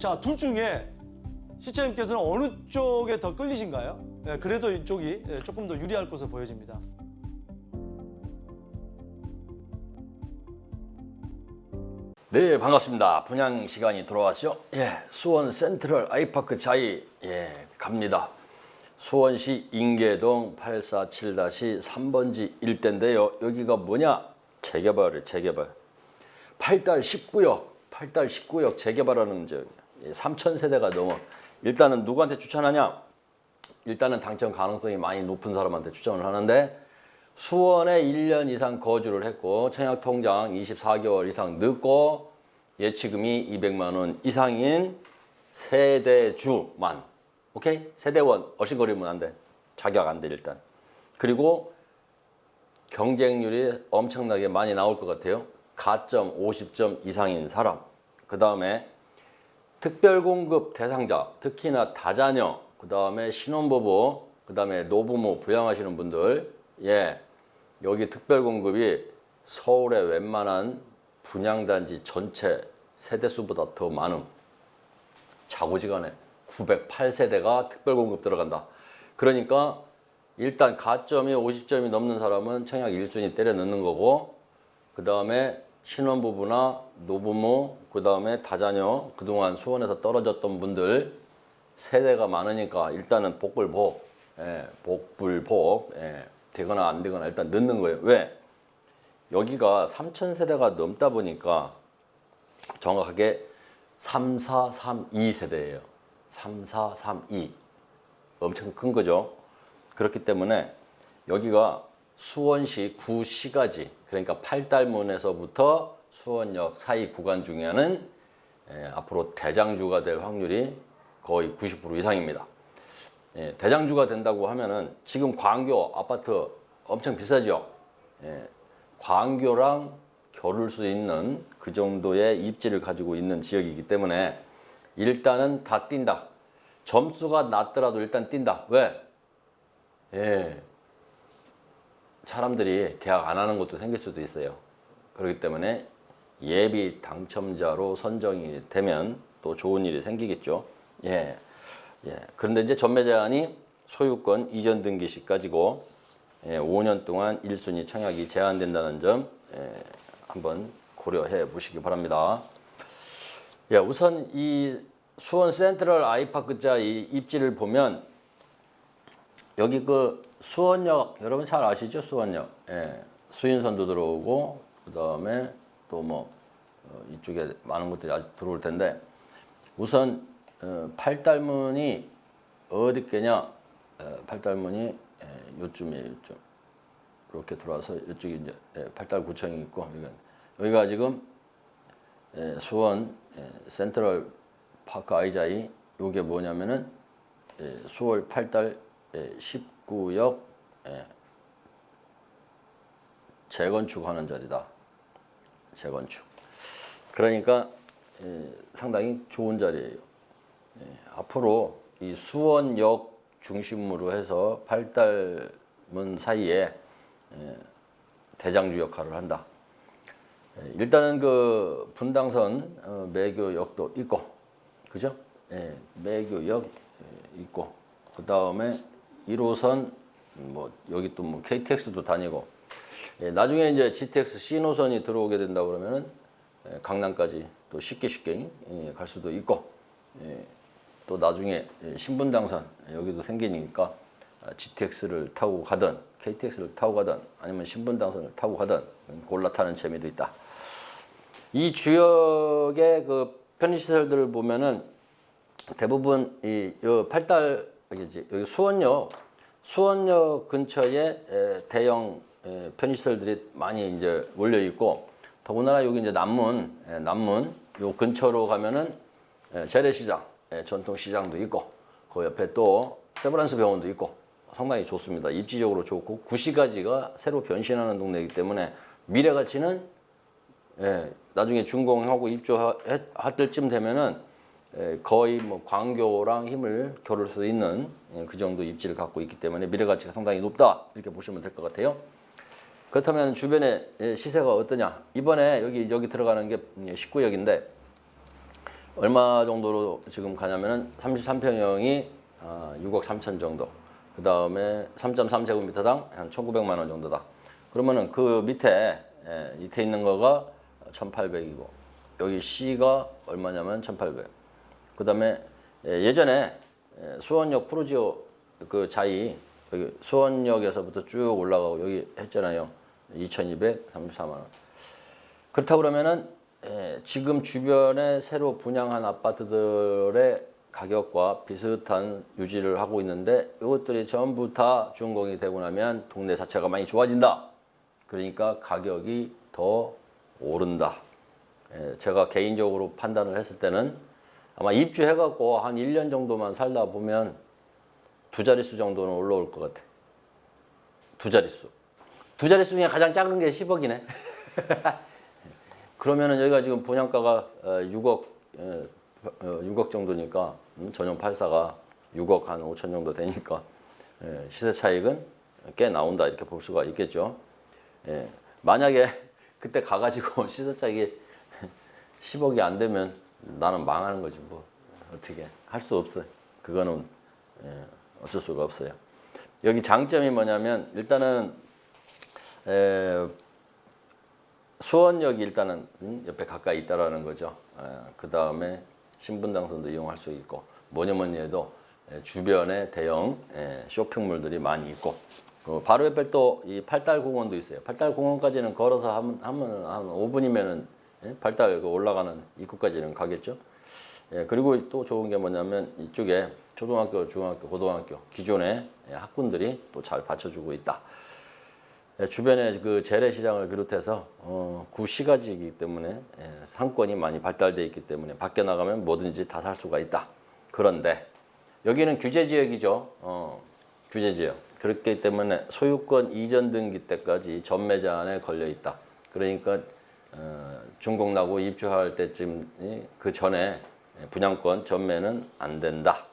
자, 둘 중에 시청자님께서는 어느 쪽에 더 끌리신가요? 예, 그래도 이쪽이 예, 조금 더 유리할 것으로 보여집니다. 네 반갑습니다. 분양 시간이 돌아왔죠. 예, 수원 센트럴 아이파크 자이 예 갑니다. 수원시 인계동 847-3번지 일대인데요. 여기가 뭐냐? 재개발을 재개발. 8달 19역, 8달 19역 재개발하는 저 3천 세대가 넘어. 일단은 누구한테 추천하냐? 일단은 당첨 가능성이 많이 높은 사람한테 추천을 하는데 수원에 1년 이상 거주를 했고 청약 통장 24개월 이상 넣고 예치금이 200만 원 이상인 세대주만 오케이 세대원 어신거리면 안 돼. 자격 안 돼 일단. 그리고 경쟁률이 엄청나게 많이 나올 것 같아요. 가점 50점 이상인 사람. 그 다음에 특별공급 대상자, 특히나 다자녀, 그 다음에 신혼부부, 그 다음에 노부모 부양하시는 분들, 예, 여기 특별공급이 서울의 웬만한 분양단지 전체 세대수보다 더 많음. 자고지간에 908세대가 특별공급 들어간다. 그러니까 일단 가점이 50점이 넘는 사람은 청약 1순위 때려 넣는 거고 그 다음에 신혼부부나 노부모 그 다음에 다자녀 그동안 수원에서 떨어졌던 분들 세대가 많으니까 일단은 복불복 예, 복불복 예, 되거나 안 되거나 일단 넣는 거예요. 왜? 여기가 3천 세대가 넘다 보니까 정확하게 3432 세대예요. 3432 엄청 큰 거죠. 그렇기 때문에 여기가 수원시 구시가지 그러니까 팔달문에서부터 수원역 사이 구간 중에는 예, 앞으로 대장주가 될 확률이 거의 90% 이상입니다. 예, 대장주가 된다고 하면은 지금 광교 아파트 엄청 비싸죠. 예, 광교랑 겨룰 수 있는 그 정도의 입지를 가지고 있는 지역이기 때문에 일단은 다 뛴다. 점수가 낮더라도 일단 뛴다. 왜? 예. 사람들이 계약 안 하는 것도 생길 수도 있어요. 그렇기 때문에 예비 당첨자로 선정이 되면 또 좋은 일이 생기겠죠. 예. 예. 그런데 이제 전매 제한이 소유권 이전 등기 시까지고 예, 5년 동안 1순위 청약이 제한된다는 점 예, 한번 고려해 보시기 바랍니다. 예, 우선 이 수원 센트럴 아이파크자 이 입지를 보면 여기 그 수원역 여러분 잘 아시죠? 수원역. 예, 수인선도 들어오고 그 다음에 또 뭐 이쪽에 많은 것들이 아직 들어올 텐데 우선 어, 팔달문이 어디 께냐? 어, 팔달문이 예, 요쯤에 요쯤 이렇게 들어와서 이쪽에 이제 예, 팔달구청이 있고 여기가, 지금 예, 수원 예, 센트럴 파크 아이자이 요게 뭐냐면은 예, 수월 8달 예, 19역 예, 재건축하는 자리다. 재건축. 그러니까 예, 상당히 좋은 자리예요. 예, 앞으로 이 수원역 중심으로 해서 팔달문 사이에 예, 대장주 역할을 한다. 예, 일단은 그 분당선 어, 매교역도 있고, 그죠? 예, 매교역 예, 있고, 그 다음에 1호선 뭐 여기 또 뭐 KTX도 다니고, 예, 나중에 이제 GTX C 노선이 들어오게 된다 그러면은 예, 강남까지 또 쉽게 쉽게 예, 갈 수도 있고, 예, 또 나중에 예, 신분당선 예, 여기도 생기니까 아, GTX를 타고 가든 KTX를 타고 가든 아니면 신분당선을 타고 가든 골라 타는 재미도 있다. 이 지역의 그 편의시설들을 보면은 대부분 이요 팔달 여기 수원역 수원역 근처에 에, 대형 에, 편의시설들이 많이 이제 몰려 있고 더군다나 여기 이제 남문 에, 남문 요 근처로 가면은 에, 재래시장 에, 전통시장도 있고 그 옆에 또 세브란스 병원도 있고 상당히 좋습니다. 입지적으로 좋고 구시가지가 새로 변신하는 동네이기 때문에 미래 가치는 예, 나중에 준공하고 입주할 때쯤 되면은 예, 거의 뭐 광교랑 힘을 겨룰 수 있는 예, 그 정도 입지를 갖고 있기 때문에 미래 가치가 상당히 높다 이렇게 보시면 될 것 같아요. 그렇다면 주변의 예, 시세가 어떠냐? 이번에 여기 여기 들어가는 게 19역인데 얼마 정도로 지금 가냐면은 33평형이 아, 6억 3천 정도. 그 다음에 3.3제곱미터당 한 1,900만 원 정도다. 그러면은 그 밑에 예, 밑에 있는 거가 1,800이고 여기 C가 얼마냐면 1,800. 그 다음에 예전에 예, 수원역 프로지오 그 자이 여기 수원역에서부터 쭉 올라가고 여기 했잖아요. 2,234만 원. 그렇다 그러면은 예, 지금 주변에 새로 분양한 아파트들의 가격과 비슷한 유지를 하고 있는데 이것들이 전부 다 준공이 되고 나면 동네 자체가 많이 좋아진다. 그러니까 가격이 더 오른다. 예, 제가 개인적으로 판단을 했을 때는 아마 입주해갖고 한 1년 정도만 살다 보면 두 자릿수 정도는 올라올 것 같아. 두 자릿수. 두 자릿수 중에 가장 작은 게 10억이네. 그러면은 여기가 지금 어, 6억, 6억 정도니까 음, 전용 84가 6억 한 5천 정도 되니까 예, 시세 차익은 꽤 나온다 이렇게 볼 수가 있겠죠. 예, 만약에 그때 가가지고 시세 차익이 10억이 안 되면 나는 망하는 거지 뭐 어떻게 할 수 없어요. 그거는 예, 어쩔 수가 없어요. 여기 장점이 뭐냐면 일단은 에, 수원역이 일단은 음, 옆에 가까이 있다라는 거죠. 그 다음에 신분당선도 이용할 수 있고 뭐니 뭐니 해도 에, 주변에 대형 에, 쇼핑몰들이 많이 있고 그 바로 옆에 또 이 팔달공원도 있어요. 팔달공원까지는 걸어서 하면 한 5분이면은 예? 팔달 그 올라가는 입구까지는 가겠죠. 예, 그리고 또 좋은 게 뭐냐면 이쪽에 초등학교, 중학교, 고등학교 기존의 예, 학군들이 또 잘 받쳐주고 있다. 예, 주변에 그 재래시장을 비롯해서 어, 구시가지이기 때문에 예, 상권이 많이 발달돼 있기 때문에 밖에 나가면 뭐든지 다 살 수가 있다. 그런데 여기는 규제 지역이죠. 어, 규제 지역. 그렇기 때문에 소유권 이전 등기 때까지 전매제한에 걸려 있다. 그러니까 어, 준공 나고 입주할 때쯤 그 전에 분양권 전매는 안 된다.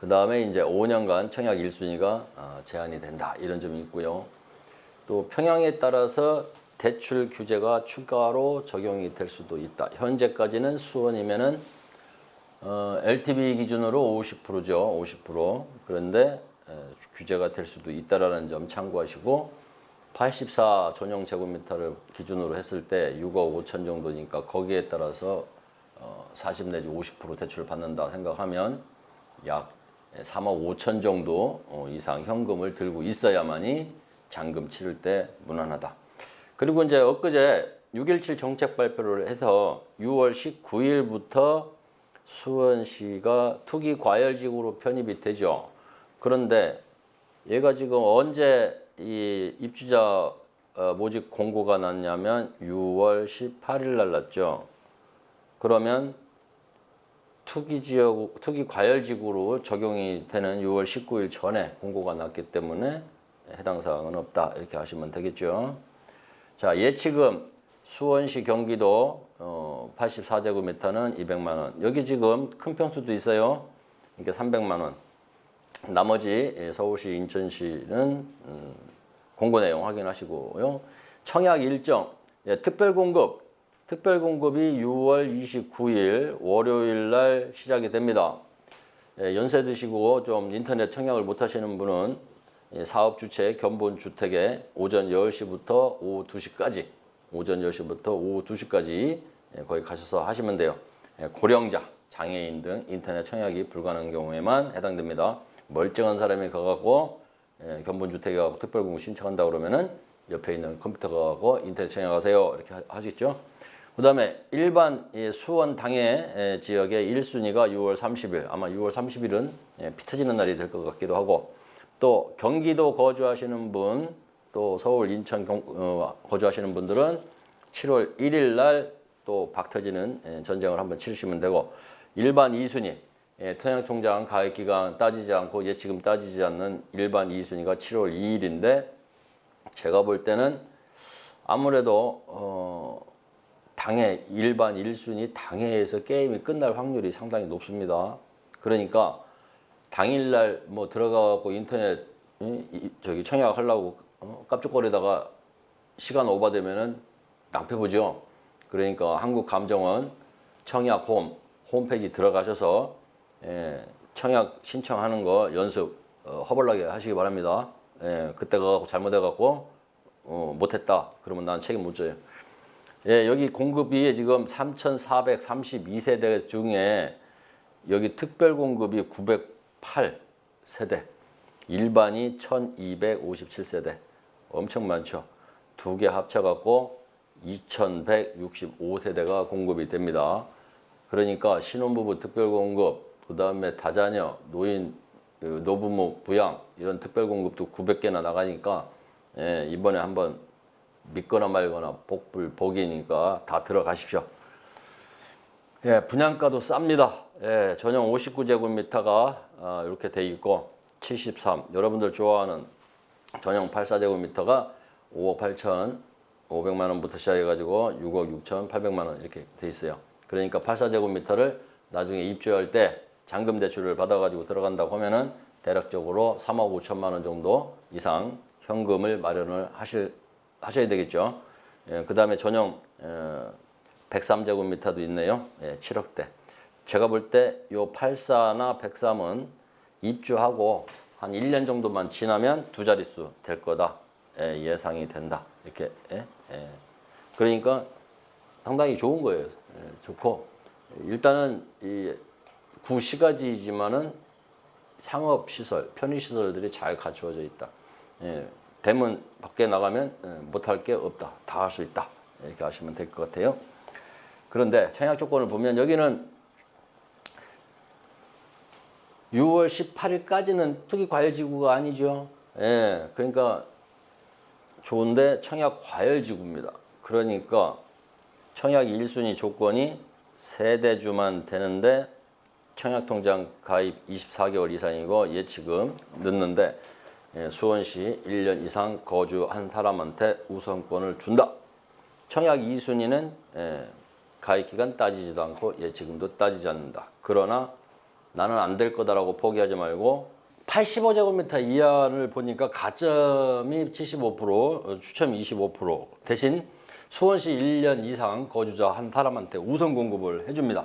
그 다음에 이제 5년간 청약 1순위가 제한이 된다. 이런 점이 있고요. 또 평양에 따라서 대출 규제가 추가로 적용이 될 수도 있다. 현재까지는 수원이면은 어, LTV 기준으로 50%죠. 50%. 그런데 에, 규제가 될 수도 있다라는 점 참고하시고 84 전용 제곱미터를 기준으로 했을 때 6억 5천 정도니까 거기에 따라서 어, 40 내지 50% 대출을 받는다 생각하면 약 3억 5천 정도 어, 이상 현금을 들고 있어야만이 잔금 치를 때 무난하다. 그리고 이제 엊그제 6.17 정책 발표를 해서 6월 19일부터 수원시가 투기 과열지구로 편입이 되죠. 그런데 얘가 지금 언제 이 입주자 어, 모집 공고가 났냐면 6월 18일 날 났죠. 그러면 투기 지역 투기 과열 지구로 적용이 되는 6월 19일 전에 공고가 났기 때문에 해당 사항은 없다 이렇게 하시면 되겠죠. 자 예치금 수원시 경기도 어, 84제곱미터는 200만 원. 여기 지금 큰 평수도 있어요. 이게 300만 원. 나머지 예, 서울시, 인천시는 음, 공고 내용 확인하시고요. 청약 일정, 예, 특별 공급, 특별 공급이 6월 29일 월요일 날 시작이 됩니다. 예, 연세 드시고 좀 인터넷 청약을 못 하시는 분은 예, 사업 주체 견본 주택에 오전 10시부터 오후 2시까지 오전 10시부터 오후 2시까지 예, 거기 가셔서 하시면 돼요. 예, 고령자, 장애인 등 인터넷 청약이 불가능한 경우에만 해당됩니다. 멀쩡한 사람이 가갖고 예, 견본주택에 가고 특별공급 신청한다 그러면은 옆에 있는 컴퓨터 가갖고 인터넷 청약하세요. 이렇게 하- 하시죠. 그 다음에 일반 예, 수원 당해 예, 지역의 1순위가 6월 30일. 아마 6월 30일은 예, 피 터지는 날이 될 것 같기도 하고. 또 경기도 거주하시는 분 또 서울 인천 경, 어, 거주하시는 분들은 7월 1일 날 또 박터지는 예, 전쟁을 한번 치르시면 되고. 일반 2순위 예, 통장통장 가입 기간 따지지 않고 예치금 따지지 않는 일반 2순위가 7월 2일인데 제가 볼 때는 아무래도 어, 당해 일반 1순위 당해에서 게임이 끝날 확률이 상당히 높습니다. 그러니까 당일날 뭐 들어가갖고 인터넷 이- 이- 저기 청약하려고 어, 깜짝거리다가 시간 오버되면은 낭패 보죠. 그러니까 한국감정원 청약 홈 홈페이지 들어가셔서 예, 청약 신청하는 거 연습 어, 허벌나게 하시기 바랍니다. 예, 그때가 잘못해 갖고 어, 못했다 그러면 난 책임 못 져요. 예, 여기 공급이 지금 3,432세대 중에 여기 특별 공급이 908 세대, 일반이 1,257세대, 엄청 많죠. 두 개 합쳐갖고 2,165세대가 공급이 됩니다. 그러니까 신혼부부 특별 공급, 그 다음에 다자녀, 노인, 그 노부모 부양 이런 특별 공급도 900개나 나가니까 예, 이번에 한번 믿거나 말거나 복불 복이니까 다 들어가십시오. 예, 분양가도 쌉니다. 예, 전용 59제곱미터가 아, 이렇게 돼 있고 73 여러분들 좋아하는 전용 84제곱미터가 5억 8천 500만 원부터 시작해가지고 6억 6천 8백만 원 이렇게 돼 있어요. 그러니까 84제곱미터를 나중에 입주할 때 잔금 대출을 받아가지고 들어간다고 하면은 대략적으로 3억 5천만 원 정도 이상 현금을 마련을 하실 하셔야 되겠죠. 예, 그 다음에 전용 어, 103제곱미터도 있네요. 예, 7억대. 제가 볼 때 요 84나 103은 입주하고 한 1년 정도만 지나면 두 자릿수 될 거다. 예, 예상이 된다. 이렇게. 예, 예. 그러니까 상당히 좋은 거예요. 예, 좋고 일단은 이 구시가지이지만은 상업 시설, 편의 시설들이 잘 갖추어져 있다. 예, 대문 밖에 나가면 예, 못할 게 없다. 다 할 수 있다. 이렇게 하시면 될 것 같아요. 그런데 청약 조건을 보면 여기는 6월 18일까지는 투기 과열 지구가 아니죠. 예, 그러니까 좋은데 청약 과열 지구입니다. 그러니까 청약 1순위 조건이 세대주만 되는데 청약 통장 가입 24개월 이상이고 예치금 넣는데 예, 수원시 1년 이상 거주한 사람한테 우선권을 준다. 청약 2순위는 예, 가입 기간 따지지도 않고 예치금도 따지지 않는다. 그러나 나는 안 될 거다라고 포기하지 말고 85제곱미터 이하를 보니까 가점이 75%, 어, 추첨이 25% 대신 수원시 1년 이상 거주자 한 사람한테 우선 공급을 해줍니다.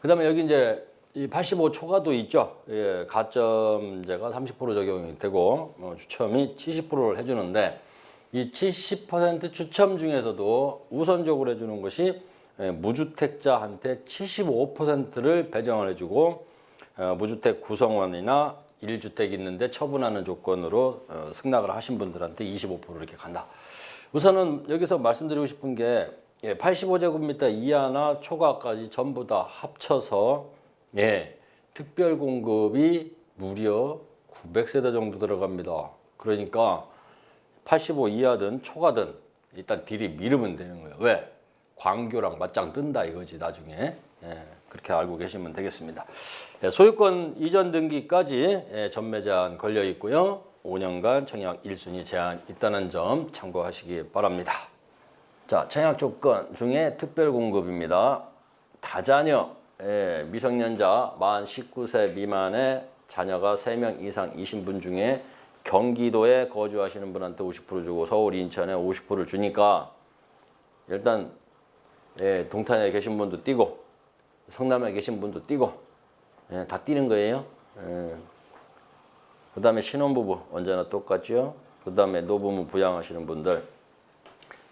그 다음에 여기 이제 이 85 초과도 있죠. 예, 가점제가 30% 적용이 되고 어, 추첨이 70%를 해주는데 이 70% 추첨 중에서도 우선적으로 해주는 것이 예, 무주택자한테 75%를 배정을 해주고 어, 무주택 구성원이나 1주택 있는데 처분하는 조건으로 어, 승낙을 하신 분들한테 25% 이렇게 간다. 우선은 여기서 말씀드리고 싶은 게 예, 85제곱미터 이하나 초과까지 전부 다 합쳐서 예, 특별 공급이 무려 900세대 정도 들어갑니다. 그러니까 85 이하든 초과든 일단 딜이 미르면 되는 거예요. 왜? 광교랑 맞짱 뜬다 이거지 나중에. 예, 그렇게 알고 계시면 되겠습니다. 예, 소유권 이전 등기까지 예, 전매 제한 걸려 있고요. 5년간 청약 1순위 제한 있다는 점 참고하시기 바랍니다. 자, 청약 조건 중에 특별 공급입니다. 다자녀, 예, 미성년자 만 19세 미만의 자녀가 3명 이상 이신 분 중에 경기도에 거주하시는 분한테 50% 주고 서울, 인천에 50%를 주니까 일단 예, 동탄에 계신 분도 뛰고 성남에 계신 분도 뛰고 예, 다 뛰는 거예요. 예. 그 다음에 신혼부부 언제나 똑같죠. 그 다음에 노부모 부양하시는 분들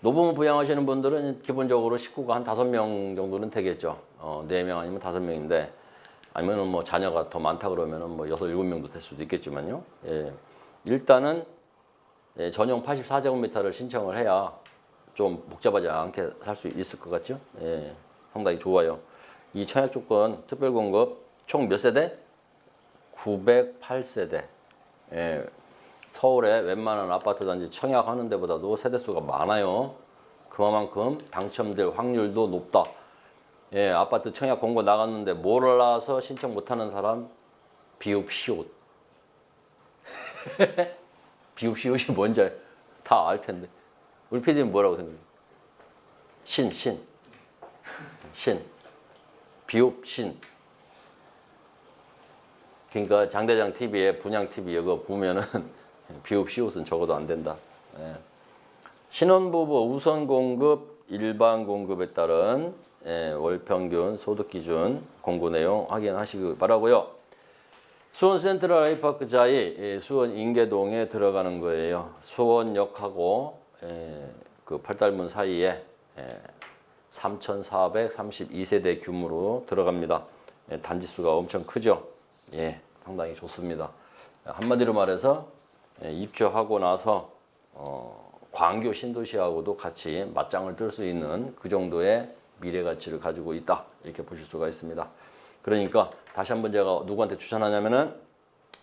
노부모 부양하시는 분들은 기본적으로 식구가 한 다섯 명 정도는 되겠죠. 어, 네명 아니면 다섯 명인데 아니면은 뭐 자녀가 더 많다 그러면은 뭐 여섯 일곱 명도 될 수도 있겠지만요. 예. 일단은 예, 전용 84제곱미터를 신청을 해야 좀 복잡하지 않게 살 수 있을 것 같죠. 예. 상당히 좋아요. 이 청약 조건 특별 공급 총 몇 세대? 908세대. 예. 서울에 웬만한 아파트 단지 청약하는 데보다도 세대수가 많아요. 그만큼 당첨될 확률도 높다. 예, 아파트 청약 공고 나갔는데 몰라서 신청 못하는 사람 비읍시옷. 비읍시옷이 뭔지 다 알 텐데. 우리 PD는 뭐라고 생각해요? 신, 신. 신. 비읍, 신. 그러니까 장대장 TV에 분양 TV 이거 보면은 비읍 시옷은 적어도 안 된다. 예. 신혼부부 우선 공급, 일반 공급에 따른 예, 월 평균 소득 기준 공고 내용 확인하시기 바라고요. 수원 센트럴 아이파크 자이 예, 수원 인계동에 들어가는 거예요. 수원역하고 예, 그 팔달문 사이에 예, 3,432세대 규모로 들어갑니다. 예, 단지 수가 엄청 크죠. 예, 상당히 좋습니다. 한마디로 말해서 예, 입주하고 나서 어, 광교 신도시하고도 같이 맞짱을 뜰 수 있는 그 정도의 미래 가치를 가지고 있다 이렇게 보실 수가 있습니다. 그러니까 다시 한번 제가 누구한테 추천하냐면은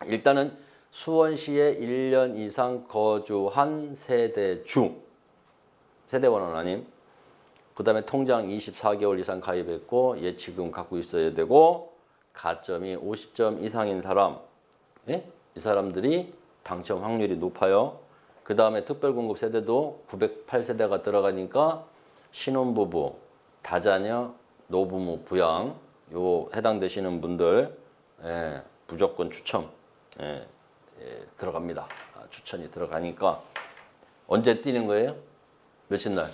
일단은 수원시에 1년 이상 거주한 세대주 세대원은 아님 그 다음에 통장 24개월 이상 가입했고 예치금 갖고 있어야 되고 가점이 50점 이상인 사람 예? 이 사람들이 당첨 확률이 높아요. 그 다음에 특별공급 세대도 908세대가 들어가니까 신혼부부, 다자녀, 노부모 부양 요 해당되시는 분들 예, 무조건 추첨 예, 예, 들어갑니다. 아, 추천이 들어가니까 언제 뛰는 거예요? 며칠 날?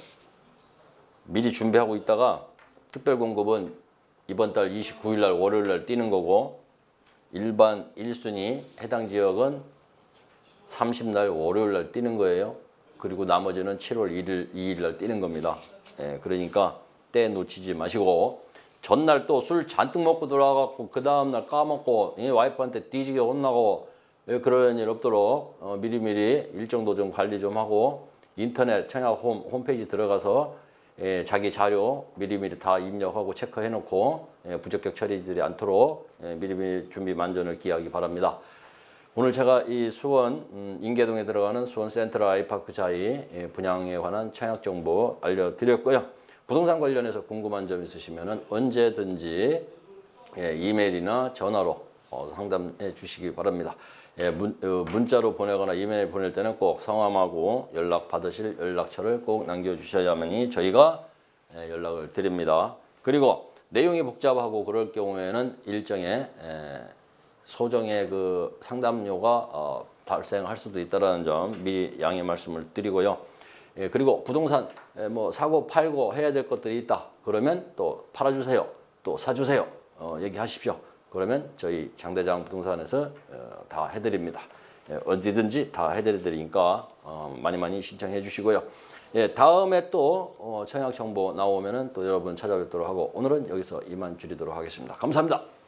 미리 준비하고 있다가 특별 공급은 이번 달 29일 날 월요일 날 뛰는 거고 일반 1순위 해당 지역은 30날 월요일 날 뛰는 거예요. 그리고 나머지는 7월 1일 2일 날 뛰는 겁니다. 예, 그러니까 때 놓치지 마시고 전날 또 술 잔뜩 먹고 들어와갖고 그 다음 날 까먹고 이 와이프한테 뒤지게 혼나고 예, 그런 일 없도록 어, 미리미리 일정도 좀 관리 좀 하고 인터넷 청약 홈, 홈페이지 들어가서 예, 자기 자료 미리미리 다 입력하고 체크해 놓고 예, 부적격 처리들이 않도록 예, 미리미리 준비 만전을 기하기 바랍니다. 오늘 제가 이 수원 음, 인계동에 들어가는 수원 센트럴 아이파크 자이 예, 분양에 관한 청약 정보 알려드렸고요. 부동산 관련해서 궁금한 점 있으시면 언제든지 예, 이메일이나 전화로 어, 상담해 주시기 바랍니다. 예, 문, 어, 문자로 보내거나 이메일 보낼 때는 꼭 성함하고 연락 받으실 연락처를 꼭 남겨주셔야만이 저희가 예, 연락을 드립니다. 그리고 내용이 복잡하고 그럴 경우에는 일정의 예, 소정의 그 상담료가 어, 발생할 수도 있다는 점 미리 양해 말씀을 드리고요. 예, 그리고 부동산 예, 뭐 사고 팔고 해야 될 것들이 있다. 그러면 또 팔아주세요. 또 사주세요. 어, 얘기하십시오. 그러면 저희 장대장 부동산에서 어, 다 해드립니다. 예, 어디든지 다 해드리니까 어, 많이 많이 신청해 주시고요. 예, 다음에 또 어, 청약 정보 나오면은 또 여러분 찾아뵙도록 하고 오늘은 여기서 이만 줄이도록 하겠습니다. 감사합니다.